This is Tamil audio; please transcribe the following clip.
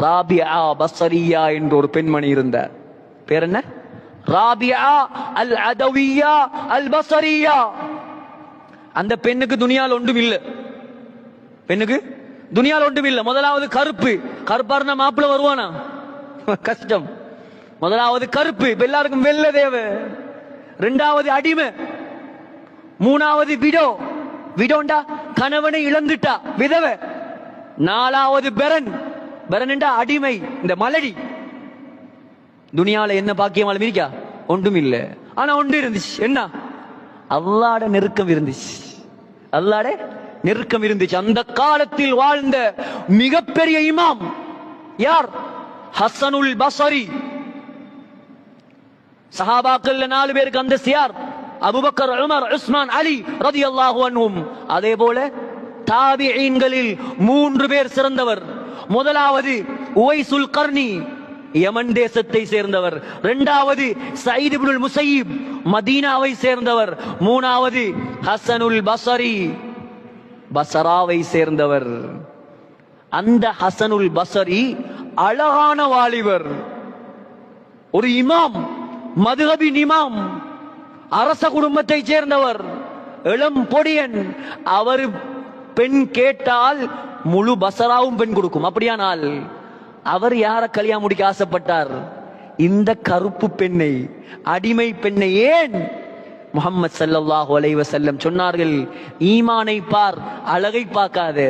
ராபியா பசரியா என்ற ஒரு பெண்மணி இருந்தார். பேர் என்ன? ராபியா அல் அதவியா அல் பசரியா அந்த பெண்ணுக்கு துனியால் ஒன்றும் இல்லை பெண்ணுக்கு துனியால் ஒன்றும் இல்லை முதலாவது கருப்பு. கருப்பா இருந்தா மாப்பிள்ள வருவானா? கஷ்டம். முதலாவது கருப்பு. இப்ப எல்லாருக்கும் வெள்ள தேவை. ரெண்டாவது அடிமை. மூணாவது விடோ. விடோண்டா கணவனை இழந்துட்டா. விதவை. நாலாவது பெரன். வரணுண்டா அடிமை இந்த மலடி. துனியால என்ன பாக்கியம் இருக்கா ஒன்றும் இல்ல ஆனா ஒன்று இருந்துச்சு. என்ன? அல்லாட நெருக்கம் இருந்துச்சு. அல்லாட நெருக்கம் இருந்துச்சு. அந்த காலத்தில் வாழ்ந்த மிகப்பெரிய இமாம் யார்? ஹசனுல் பசரி. சஹாபாக்கள் நாலு பேருக்கு அந்த சியார் Abu Bakr Umar Usman Ali ரதியல்லாஹு அன்ஹும். அதே போல தாபிஈன்களில் மூன்று பேர் சிறந்தவர். முதலாவது உவைசுல் கர்னி யமன் தேசத்தை சேர்ந்தவர். இரண்டாவது சயித் இப்னுல் முசையிப் மதீனாவை சேர்ந்தவர். மூணாவது ஹசனுல் பசரி பசராவை சேர்ந்தவர். அந்த ஹசனுல் பசரி அழகான வாலிபர். ஒரு இமாம் மதுஹபின் இமாம் அரச குடும்பத்தை சேர்ந்தவர். இளம் பொடியன் அவர் பெண் கேட்டால் முழு பசராவும் பெண் கொடுக்கும். அப்படியானால் அவர் யார கல்யாணம் முடிக்க ஆசைப்பட்டார்? இந்த கருப்பு பெண்ணை அடிமை பெண்ணை ஏன் முகமது சல்லாஹூ அலைவசல்லம் சொன்னார்கள்? ஈமானை பார் அழகை பார்க்காது.